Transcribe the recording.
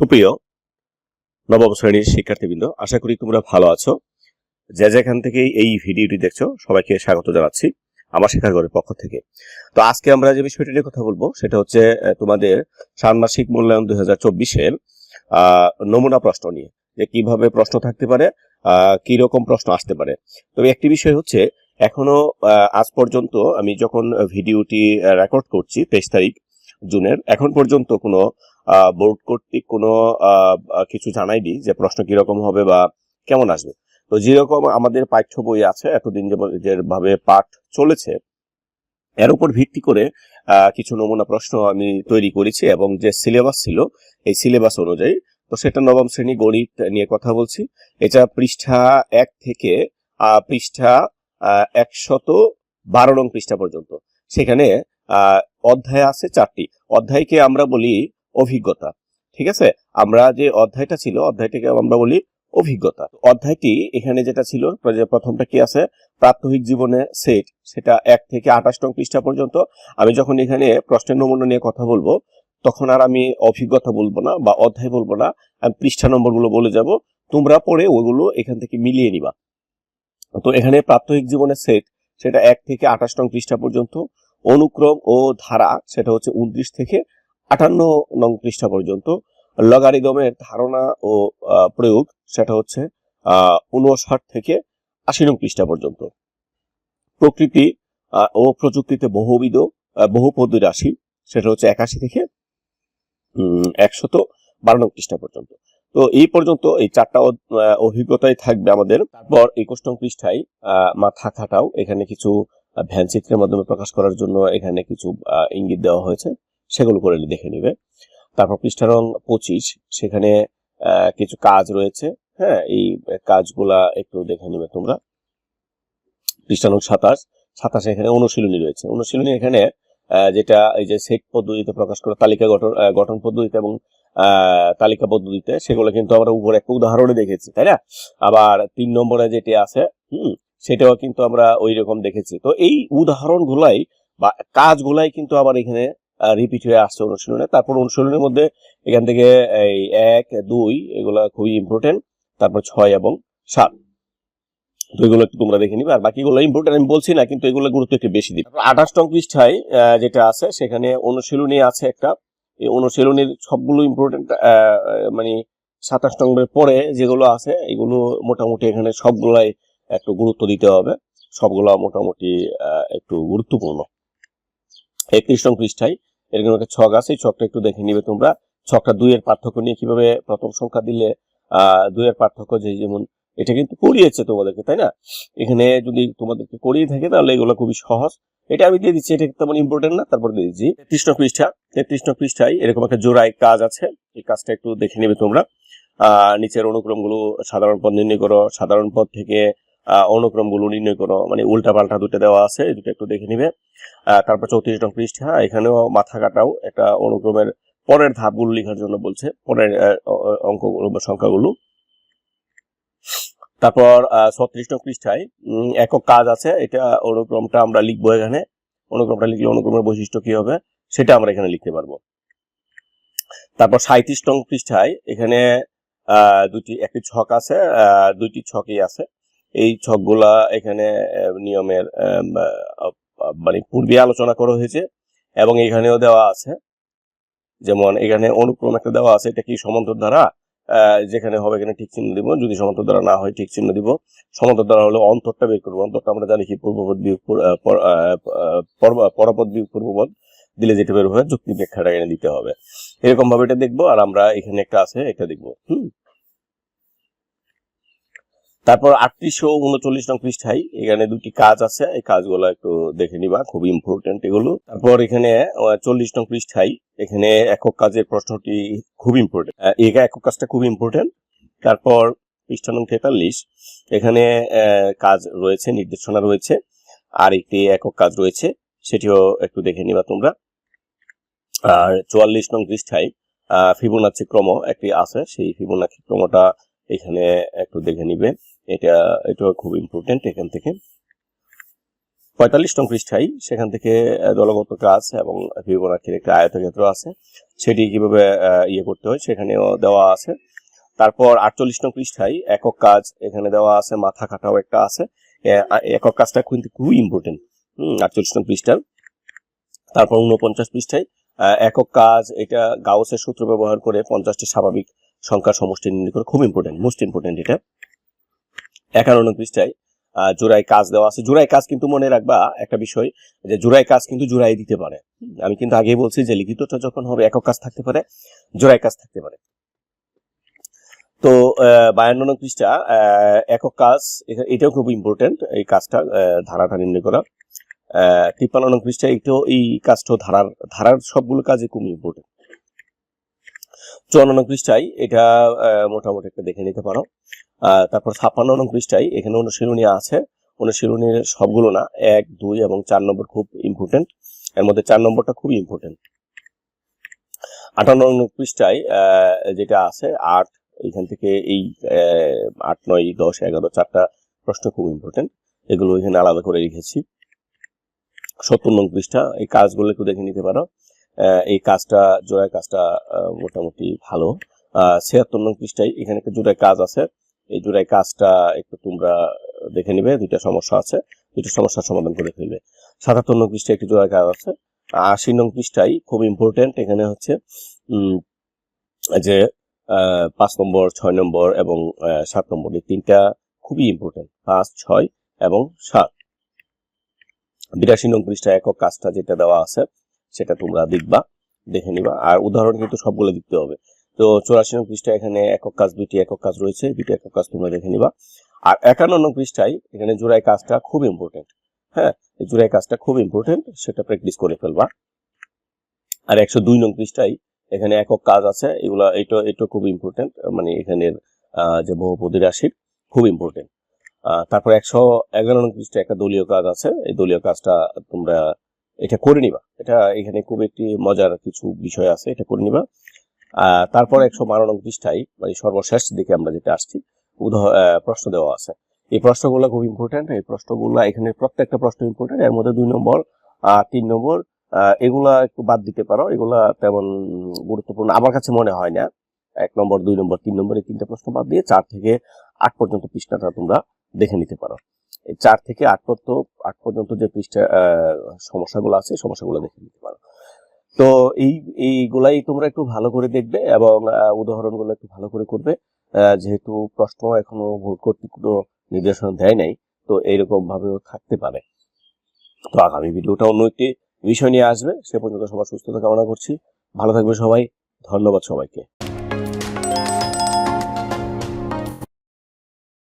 সুপ্রিয় নবম শ্রেণির শিক্ষার্থীবৃন্দ, আশা করি তোমরা ভালো আছো। যে যেখান থেকে এই ভিডিওটি দেখছ, সবাইকে স্বাগত জানাচ্ছি আমার শিক্ষাগরের পক্ষ থেকে। তো আজকে আমরা যে বিষয়টি নিয়ে কথা বলব, সেটা হচ্ছে তোমাদের ষান্মাসিক মূল্যায়ন দুই হাজার চব্বিশের নমুনা প্রশ্ন নিয়ে, যে কীভাবে প্রশ্ন থাকতে পারে কি রকম প্রশ্ন আসতে পারে। তবে একটি বিষয় হচ্ছে, এখনও আজ পর্যন্ত আমি যখন ভিডিওটি রেকর্ড করছি, তেইশ তারিখ জুনের, এখন পর্যন্ত কোনো বোর্ড কর্তৃক কোনো কিছু জানাইনি যে প্রশ্ন কীরকম হবে বা কেমন আসবে। তো যেরকম আমাদের পাঠ্য বই আছে, এতদিন যেভাবে পাঠ চলেছে, এর উপর ভিত্তি করে কিছু নমুনা প্রশ্ন আমি তৈরি করেছি এবং যে সিলেবাস ছিল, এই সিলেবাস অনুযায়ী, তো সেটা নবম শ্রেণি গণিত নিয়ে কথা বলছি। এটা পৃষ্ঠা এক থেকে পৃষ্ঠা একশত বারো নং পৃষ্ঠা পর্যন্ত। সেখানে অধ্যায় আছে চারটি। অধ্যায়কে আমরা বলি অভিজ্ঞতা। ঠিক আছে? আমরা যে অধ্যায়টা ছিল, অধ্যায়টাকে আমরা বলি অভিজ্ঞতা। অধ্যায়টি এখানে যেটা ছিল প্রথমটা কি আছে? প্রাত্যহিক জীবনে সেট, সেটা এক থেকে আঠাশ নং পৃষ্ঠা পর্যন্ত। আমি যখন এখানে প্রশ্নের নমুনা নিয়ে কথা বলব, তখন আর আমি অভিজ্ঞতা বলব না বা অধ্যায় বলব না, আমি পৃষ্ঠা নম্বরগুলো বলে যাব। তোমরা পরে ওগুলো এখান থেকে মিলিয়ে নিবা। তো এখানে প্রাত্যহিক জীবনের সেট, সেটা এক থেকে আঠাশ নং পৃষ্ঠা পর্যন্ত। অনুক্রম ও ধারা, সেটা হচ্ছে উনত্রিশ থেকে আটান্ন নং পৃষ্ঠা পর্যন্ত লগারিদমের ধারণা ও প্রয়োগ সেটা হচ্ছে উনষাট থেকে আশি নং পৃষ্ঠা পর্যন্ত। প্রকৃতি ও প্রযুক্তিতে বহুবিধ আহ, বহুপদী রাশি সেটা হচ্ছে একাশি থেকে একশত বারো নং পৃষ্ঠা পর্যন্ত। তো এই পর্যন্ত এই চারটা অভিজ্ঞতাই থাকবে আমাদের। তারপর একুশ নং পৃষ্ঠায় মাথা খাটাও। এখানে কিছু আহ, ভ্যান চিত্রের মাধ্যমে প্রকাশ করার জন্য এখানে কিছু ইঙ্গিত দেওয়া হয়েছে। সেগুলো করে দেখে নিবে। তারপর পৃষ্ঠা রং পঁচিশ, সেখানে কিছু কাজ রয়েছে। হ্যাঁ এই কাজগুলা একটু দেখে নিবে তোমরা। পৃষ্ঠা নং সাতাশ, সাতাশে এখানে অনুশীলনী রয়েছে। অনুশীলনী এখানে যেটা এই যে সেট পদ্ধতিতে প্রকাশ করা, তালিকা গঠন গঠন পদ্ধতিতে এবং তালিকা পদ্ধতিতে, সেগুলো কিন্তু আমরা উপরে একটা উদাহরণে দেখেছি, তাই না? আবার তিন নম্বরে যেটি আছে, হুম, সেটাও কিন্তু আমরা ওই রকম দেখেছি। তো এই উদাহরণগুলাই বা কাজগুলাই কিন্তু আবার এখানে রিপিট হয়ে আসছে অনুশীলনে। তারপর অনুশীলনের মধ্যে এখান থেকে এই এক, দুই, এগুলা খুবই ইম্পর্টেন্ট তারপর ছয় এবং সাত। তো এগুলো একটু তোমরা দেখে নিবে। আর বাকিগুলো ইম্পর্টেন্ট আমি বলছি না, কিন্তু এগুলো গুরুত্ব একটু বেশি দিবে। আঠাশ নং পৃষ্ঠায় যেটা আছে, সেখানে অনুশীলনী আছে একটা। এই অনুশীলনীর সবগুলো ইম্পর্টেন্ট মানে সাতাশ নম্বরের পরে যেগুলো আছে, এগুলো মোটামুটি এখানে সবগুলাই একটু গুরুত্ব দিতে হবে। সবগুলো মোটামুটি একটু গুরুত্বপূর্ণ। একত্রিশ নং পৃষ্ঠায় এরকম একটা ছক আছে, এই ছকটা একটু দেখে নিবে তোমরা। ছকটা দুইয়ের পার্থক্য নিয়ে কীভাবে প্রথম সংখ্যা দিলে দুইয়ের পার্থক্য যে যেমন, এটা কিন্তু করিয়েছে তোমাদেরকে, তাই না? এখানে যদি তোমাদেরকে করিয়ে থাকে, তাহলে এগুলো খুবই সহজ। এটা আমি দিয়ে দিচ্ছি, এটা তেমন ইম্পর্টেন্ট না, তারপর দিয়ে দিচ্ছি। তেত্রিশ নং পৃষ্ঠা, তেত্রিশ নং পৃষ্ঠায় এরকম একটা জোড়ায় কাজ আছে, এই কাজটা একটু দেখে নেবে তোমরা। নিচের অনুক্রমগুলো সাধারণ পদ নির্ণয় করো, সাধারণ পদ থেকে অনুক্রমগুলো নির্ণয় করো। মানে উল্টা পাল্টা দুটো দেওয়া আছে দুটো একটু দেখে নিবে। তারপর চৌত্রিশ নং পৃষ্ঠা এখানেও মাথা কাটাও। একটা অনুক্রমের পরের ধাপগুলো লেখার জন্য বলছে, পরের অঙ্কগুলো বা সংখ্যাগুলো। তারপর ছত্রিশ নং পৃষ্ঠায় একক কাজ আছে, এটা অনুক্রমটা আমরা লিখব এখানে। অনুক্রমটা লিখলে অনুক্রমের বৈশিষ্ট্য কি হবে, সেটা আমরা এখানে লিখতে পারব। তারপর সাঁত্রিশ নং পৃষ্ঠায়, এখানে দুটি, একটি ছক আছে দুইটি ছকই আছে। এই ছকগুলা এখানে নিয়মের মানে পূর্বে আলোচনা করা হয়েছে এবং এখানেও দেওয়া আছে। যেমন এখানে অনুক্রম একটা দেওয়া আছে এটা কি সমান্তর আহ, যেখানে হবে এখানে ঠিক চিহ্ন দিব যদি সমান্তর দ্বারা না হয় ঠিক চিহ্ন দিব। সমান্তর দ্বারা হলে অন্তরটা বের করব অন্তরটা আমরা জানি কি? পূর্বপদ বিয়োগ পরপদ বিয়োগ পূর্বপদ। দিলে যেটা বের হবে যুক্তি ব্যাখ্যাটা এখানে দিতে হবে। এরকম ভাবে এটা দেখব আর আমরা এখানে একটা আছে এটা দেখব। হুম? তারপর আটত্রিশশো উনচল্লিশ নং পৃষ্ঠায় এখানে দুটি কাজ আছে। এই কাজগুলো একটু দেখে নিবা খুবই ইম্পর্টেন্ট এগুলো। তারপর এখানে চল্লিশ নং পৃষ্ঠায় এখানে একক কাজের প্রশ্নটি খুব ইম্পর্টেন্ট এই একক কাজটা খুব ইম্পর্টেন্ট তারপর পৃষ্ঠা নং তেতাল্লিশ এখানে কাজ রয়েছে নির্দেশনা রয়েছে আর একটি একক কাজ রয়েছে সেটিও একটু দেখে নিবা তোমরা। আর চুয়াল্লিশ নং পৃষ্ঠায় আহ, ফিবোনাচ্ছি ক্রম একটি আছে সেই ফিবোনাচ্ছি ক্রমটা এখানে একটু দেখে নিবে। এটা এটা খুব ইম্পর্টেন্ট এখান থেকে। পঁয়তাল্লিশ নং পৃষ্ঠায় সেখান থেকে দলগত কাজ এবং ফিবোনাকির একটা আয়তক্ষেত্র আছে। সেটি কীভাবে ইয়ে করতে হয় সেখানেও দেওয়া আছে। তারপর আটচল্লিশ নং পৃষ্ঠায় একক কাজ এখানে দেওয়া আছে, মাথা কাটাও একটা আছে। একক কাজটা কিন্তু খুবই ইম্পর্টেন্ট আটচল্লিশ নং পৃষ্ঠার তারপর উনপঞ্চাশ পৃষ্ঠায় একক কাজ, এটা গাউসের সূত্র ব্যবহার করে পঞ্চাশটি স্বাভাবিক সংখ্যার সমষ্টি নির্ণয় করে খুব ইম্পর্টেন্ট মোস্ট ইম্পর্টেন্ট এটা। একান্ন আহ, জোড়াই কাজ দেওয়া আছে। জোড়াই কাজ কিন্তু মনে রাখবা একটা বিষয় যে জোড়াই কাজ কিন্তু জোড়াই দিতে পারে। আমি কিন্তু আগেই বলছি যে লিখিতটা যখন হবে একক কাজ থাকতে পারে জোড়াই কাজ থাকতে পারে। তো বায়ান্ন আহ, একক কাজ এটাও খুব ইম্পর্টেন্ট এই কাজটা ধারাটা নির্ণয় করা। তিপ্পান্ন পৃষ্ঠা এটাও এই কাজটাও ধারার ধারার সবগুলো কাজই খুব ইম্পর্টেন্ট চুয়ান্ন নং পৃষ্ঠায় এটা মোটামুটি একটা দেখে নিতে পারো। তারপর ছাপ্পান্ন নং পৃষ্ঠায় এখানে অনুশীলনী আছে। অনুশীলনীর সবগুলো না, এক, দুই এবং চার নম্বর খুব ইম্পর্টেন্ট এর মধ্যে চার নম্বরটা খুব ইম্পর্টেন্ট আটান্ন নং পৃষ্ঠায় যেটা আছে, আট, এখান থেকে এই আট, নয়, দশ, এগারো, চারটা প্রশ্ন খুব ইম্পর্টেন্ট এগুলো এখানে আলাদা করে রেখেছি। সত্তর নং পৃষ্ঠা, এই কাজগুলো একটু দেখে নিতে পারো। এই কাজটা, জোড়ায় কাজটা মোটামুটি ভালো। ছিয়াত্তর নং পৃষ্ঠায় এখানে একটা জোড়ায় কাজ আছে। এই জোড়ায় কাজটা একটু তোমরা দেখে নিবে, দুইটা সমস্যা আছে। দুইটা সমস্যার সমাধান করে ফেলবে। সাতাত্তর নং পৃষ্ঠায় একটি জোড়ায় কাজ আছে। আশি নং পৃষ্ঠায় খুব ইম্পর্টেন্ট এখানে হচ্ছে যে পাঁচ নম্বর, ছয় নম্বর এবং সাত নম্বর। এই তিনটা খুবই ইম্পর্টেন্ট পাঁচ, ছয় এবং সাত। বিরাশি নং পৃষ্ঠায় একক কাজটা যেটা দেওয়া আছে সেটা তোমরা দেখবা, দেখে নিবা। আর উদাহরণ কিন্তু সবগুলো দিতে হবে। তো চৌরাশি নং পৃষ্ঠায় এখানে একক কাজ, দুইটি একক কাজ রয়েছে। দুইটি একক কাজ তোমরা দেখে নিবা। আর একান্ন নং পৃষ্ঠায় এখানে জোড়াই কাজটা খুব ইম্পর্টেন্ট হ্যাঁ? এই জোড়াই কাজটা খুব ইম্পর্টেন্ট সেটা প্র্যাকটিস করে ফেলবা। আর একশো দুই নং পৃষ্ঠায় এখানে একক কাজ আছে। এগুলা, এটা এটা খুব ইম্পর্টেন্ট মানে এখানের যে বহুপদী রাশির, খুব ইম্পর্টেন্ট তারপর একশো এগারো নং পৃষ্ঠায় একটা দলীয় কাজ আছে। এই দলীয় কাজটা তোমরা এটা করে নিবা। এটা এখানে খুব একটি মজার কিছু বিষয় আছে, এটা করে নিবা। তারপর একশো বারো নং পৃষ্ঠায় মানে সর্বশেষ দিকে আমরা যেটা আসছি প্রশ্ন দেওয়া আছে। এই প্রশ্নগুলো খুব ইম্পর্টেন্ট এই প্রশ্নগুলো এখানে প্রত্যেকটা প্রশ্ন ইম্পর্টেন্ট এর মধ্যে দুই নম্বর তিন নম্বর এগুলা একটু বাদ দিতে পারো। এগুলা তেমন গুরুত্বপূর্ণ, আমার কাছে মনে হয় না। এক নম্বর, দুই নম্বর, তিন নম্বর, এই তিনটা প্রশ্ন বাদ দিয়ে চার থেকে আট পর্যন্ত পৃষ্ঠাটা তোমরা দেখে নিতে পারো। চার থেকে আট পর্যন্ত আট পর্যন্ত যে পৃষ্ঠা সমস্যাগুলো আছে, সমস্যাগুলো দেখে নিতে পারো। তো এই, এইগুলাই তোমরা একটু ভালো করে দেখবে এবং উদাহরণগুলো একটু ভালো করে করবে। যেহেতু প্রশ্ন এখনও ভোট কর্তৃক কোনো নির্দেশনা দেয় নাই, তো এইরকম ভাবেও থাকতে পারে। তো আগামী ভিডিওটা অন্য একটি বিষয় নিয়ে আসবে। সে পর্যন্ত সবার সুস্থতা কামনা করছি। ভালো থাকবে সবাই। ধন্যবাদ সবাইকে।